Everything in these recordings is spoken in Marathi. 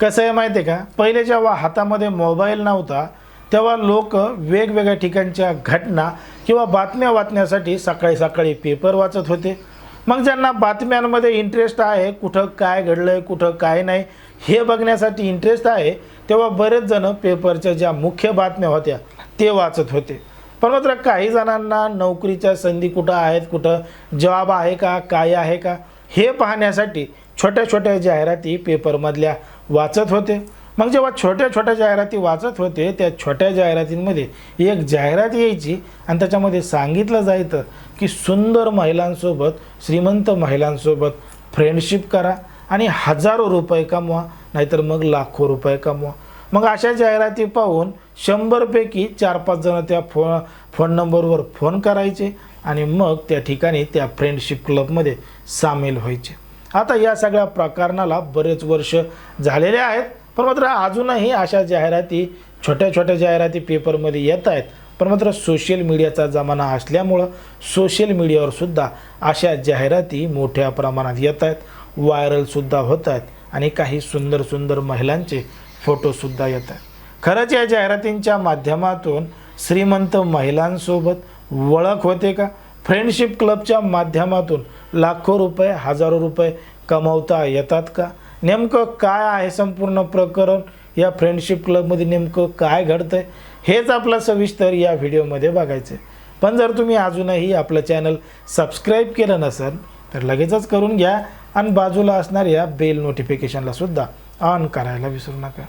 कसं आहे माहिती आहे का? पहिले जेव्हा हातामध्ये मोबाईल नव्हता तेव्हा लोक वेगवेगळ्या ठिकाणच्या घटना किंवा बातम्या वाचण्यासाठी सकाळी सकाळी पेपर वाचत होते. मग ज्यांना बातम्यांमध्ये इंटरेस्ट आहे कुठं काय घडलं आहे कुठं काय नाही हे बघण्यासाठी इंटरेस्ट आहे तेव्हा बरेच जण पेपरच्या ज्या मुख्य बातम्या होत्या ते वाचत होते. पण मात्र काही जणांना नोकरीच्या संधी कुठं आहेत कुठं जॉब आहे का काय आहे का हे पाहण्यासाठी छोट्या छोट्या जाहिराती पेपरमधल्या वाचत होते. मग जेव्हा छोट्या छोट्या जाहिराती वाचत होते त्या छोट्या जाहिरातींमध्ये एक जाहिरात यायची आणि त्याच्यामध्ये सांगितलं जायचं की सुंदर महिलांसोबत श्रीमंत महिलांसोबत फ्रेंडशिप करा आणि हजारो रुपये कमवा नाहीतर मग लाखो रुपये कमवा. मग अशा जाहिराती पाहून शंभरपैकी चार पाच जण त्या फो फोन नंबरवर फोन करायचे आणि मग त्या ठिकाणी त्या फ्रेंडशिप क्लबमध्ये सामील व्हायचे. आता या सगळ्या प्रकरणाला बरेच वर्ष झालेले आहेत. पण मात्र अजूनही अशा जाहिराती छोट्या छोट्या जाहिराती पेपरमध्ये येत आहेत. पण मात्र सोशल मीडियाचा जमाना असल्यामुळं सोशल मीडियावर सुद्धा अशा जाहिराती मोठ्या प्रमाणात येत आहेत. व्हायरलसुद्धा होत आहेत आणि काही सुंदर सुंदर महिलांचे फोटोसुद्धा येत आहेत. खरंच या जाहिरातींच्या माध्यमातून श्रीमंत महिलांसोबत ओळख होते का? फ्रेंडशिप क्लबच्या माध्यमातून लाखो रुपये हजारो रुपये कमावता येतात का? नेमकं काय आहे संपूर्ण प्रकरण? या फ्रेंडशिप क्लबमध्ये नेमकं काय घडतंय? हेच आपलं सविस्तर या व्हिडिओमध्ये बघायचं आहे पण जर तुम्ही अजूनही आपलं चॅनल सबस्क्राईब केलं नसेल तर लगेचच करून घ्या आणि बाजूला असणाऱ्या बेल नोटिफिकेशनला सुद्धा ऑन करायला विसरू नका.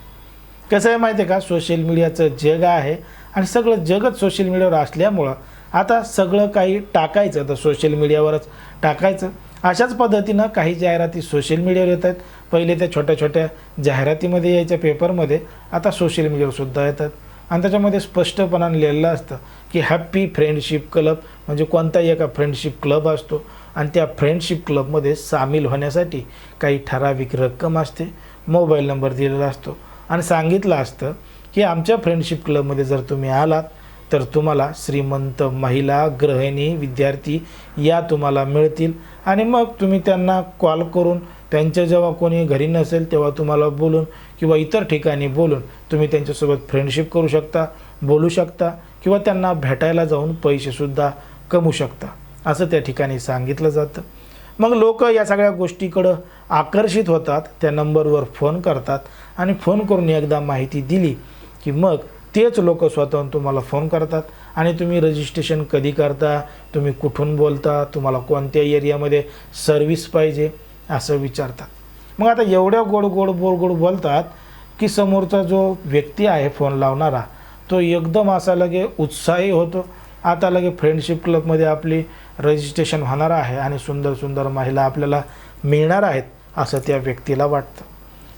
कसं आहे माहिती आहे का सोशल मीडियाचं जग आहे आणि सगळं जगच सोशल मीडियावर असल्यामुळं आता सगळं काही टाकायचं तर सोशल मीडियावरच टाकायचं. अशाच पद्धतीनं काही जाहिराती सोशल मीडियावर येत आहेत. पहिले त्या छोट्या छोट्या जाहिरातीमध्ये यायच्या पेपरमध्ये आता सोशल मीडियावरसुद्धा येतात. आणि त्याच्यामध्ये स्पष्टपणाने लिहिलेलं असतं की हॅप्पी फ्रेंडशिप क्लब म्हणजे कोणताही एका फ्रेंडशिप क्लब असतो. आणि त्या फ्रेंडशिप क्लबमध्ये सामील होण्यासाठी काही ठराविक रक्कम असते. मोबाईल नंबर दिलेला असतो. आणि सांगितलं असतं की आमच्या फ्रेंडशिप क्लबमध्ये जर तुम्ही आलात तर तुम्हाला श्रीमंत महिला गृहिणी विद्यार्थी या तुम्हाला मिळतील. आणि मग तुम्ही त्यांना कॉल करून त्यांच्या जेव्हा कोणी घरी नसेल तेव्हा तुम्हाला बोलून किंवा इतर ठिकाणी बोलून तुम्ही त्यांच्यासोबत फ्रेंडशिप करू शकता बोलू शकता किंवा त्यांना भेटायला जाऊन पैसेसुद्धा कमवू शकता. असं त्या ठिकाणी सांगितलं जातं. मग लोक या सगळ्या गोष्टीकडं आकर्षित होतात त्या नंबरवर फोन करतात आणि फोन करून एकदा माहिती दिली की मग तेच लोक स्वतःहून तुम्हाला फोन करतात. आणि तुम्ही रजिस्ट्रेशन कधी करता तुम्ही कुठून बोलता तुम्हाला कोणत्या एरियामध्ये सर्व्हिस पाहिजे असं विचारतात. मग आता एवढ्या गोड गोड गोड गोड बोलतात की समोरचा जो व्यक्ती आहे फोन लावणारा तो एकदम असा लगे उत्साही होतो. आता लगे फ्रेंडशिप क्लबमध्ये आपली रजिस्ट्रेशन होणार आहे आणि सुंदर सुंदर महिला आपल्याला मिळणार आहेत असं त्या व्यक्तीला वाटतं.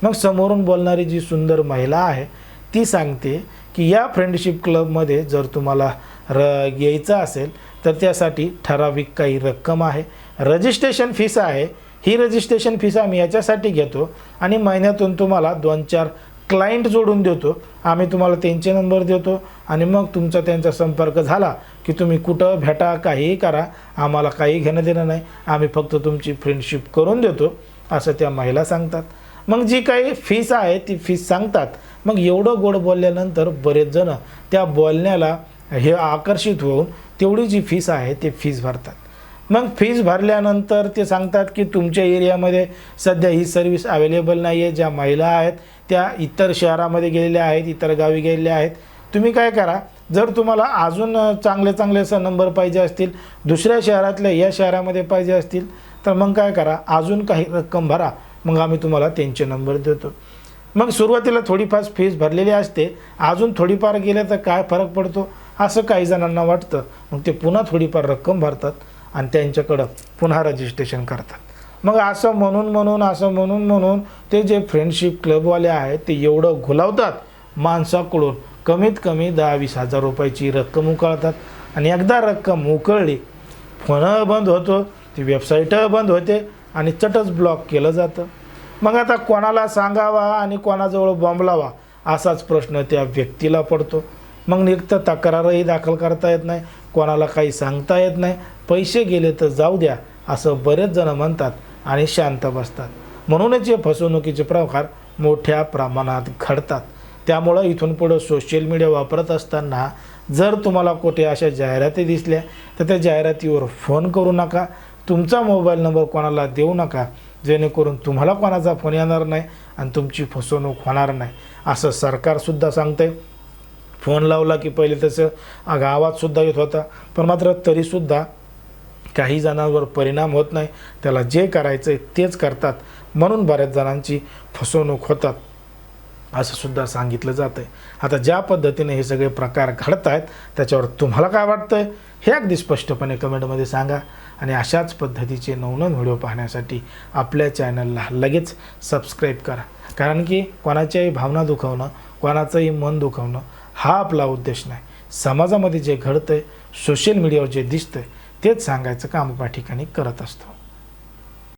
मग समोरून बोलणारी जी सुंदर महिला आहे ती सांगते की या फ्रेंडशिप क्लबमध्ये जर तुम्हाला र यायचं असेल तर त्यासाठी ठराविक काही रक्कम आहे. रजिस्ट्रेशन फीस आहे. ही रजिस्ट्रेशन फीस आम्ही याच्यासाठी घेतो आणि महिन्यातून तुम्हाला दोन चार क्लायंट जोडून देतो. आम्ही तुम्हाला त्यांचे नंबर देतो आणि मग तुमचा त्यांचा संपर्क झाला की तुम्ही कुठं भेटा काहीही करा. आम्हाला काही घेणं देणं नाही. आम्ही फक्त तुमची फ्रेंडशिप करून देतो असं त्या महिला सांगतात. मग जी काही फीस आहे ती फीस सांगतात. मग एवढं गोड बोलल्यानंतर बरेच जण त्या बोलण्याला हे आकर्षित होऊन तेवढी जी फीस आहे ते फीस भरतात. मग फीस भरल्यानंतर ते सांगतात की तुमच्या एरियामध्ये सध्या ही सर्विस अवेलेबल नाही आहे ज्या महिला आहेत त्या इतर शहरामध्ये गेलेल्या आहेत इतर गावी गेलेल्या आहेत. तुम्ही काय करा जर तुम्हाला अजून चांगले चांगले असं नंबर पाहिजे असतील दुसऱ्या शहरातल्या या शहरामध्ये पाहिजे असतील तर मग काय करा अजून काही रक्कम भरा. मग आम्ही तुम्हाला त्यांचे नंबर देतो. मग सुरुवातीला थोडीफार फीस भरलेली असते. अजून थोडीफार गेलं तर काय फरक पडतो? असं काही जणांना वाटतं. मग ते पुन्हा थोडीफार रक्कम भरतात आणि त्यांच्याकडं पुन्हा रजिस्ट्रेशन करतात. मग असं म्हणून म्हणून असं म्हणून म्हणून ते जे फ्रेंडशिप क्लबवाले आहेत ते एवढं घुलावतात माणसाकडून कमीत कमी दहा वीस हजार रुपयाची रक्कम उकळतात. आणि एकदा रक्कम उकळली फोन बंद होतो ती वेबसाईट बंद होते. आणि चटच ब्लॉक केलं जातं. मग आता कोणाला सांगावा आणि कोणाजवळ बॉम्ब लावा असाच प्रश्न त्या व्यक्तीला पडतो. मग निघतं तक्रारही दाखल करता येत नाही कोणाला काही सांगता येत नाही. पैसे गेले तर जाऊ द्या असं बरेच जण म्हणतात आणि शांत बसतात. म्हणूनच हे फसवणुकीचे प्रकार मोठ्या प्रमाणात घडतात. त्यामुळं इथून पुढं सोशल मीडिया वापरत असताना जर तुम्हाला कुठे अशा जाहिराती दिसल्या तर त्या जाहिरातीवर फोन करू नका. तुमचा मोबाईल नंबर कोणाला देऊ नका जेणेकरून तुम्हाला कोणाचा फोन येणार नाही आणि तुमची फसवणूक होणार नाही. असं सरकारसुद्धा सांगतंय. फोन लावला की पहिले तसं गावातसुद्धा येत होता. पण मात्र तरीसुद्धा काही जणांवर परिणाम होत नाही. त्याला जे करायचं आहे तेच करतात. म्हणून बऱ्याच जणांची फसवणूक होतात. असं सुद्धा सांगितलं जातं आहे आता ज्या पद्धतीने हे सगळे प्रकार घडत आहेत त्याच्यावर तुम्हाला काय वाटतं आहे हे अगदी स्पष्टपणे कमेंटमध्ये सांगा. आणि अशाच पद्धतीचे नवनवीन व्हिडिओ पाहण्यासाठी आपल्या चॅनलला लगेच सबस्क्राईब करा. कारण की कोणाच्याही भावना दुखवणं कोणाचंही मन दुखवणं हा आपला उद्देश नाही. समाजामध्ये जे घडतं आहे सोशल मीडियावर जे दिसतं आहे तेच सांगायचं काम या ठिकाणी करत असतो?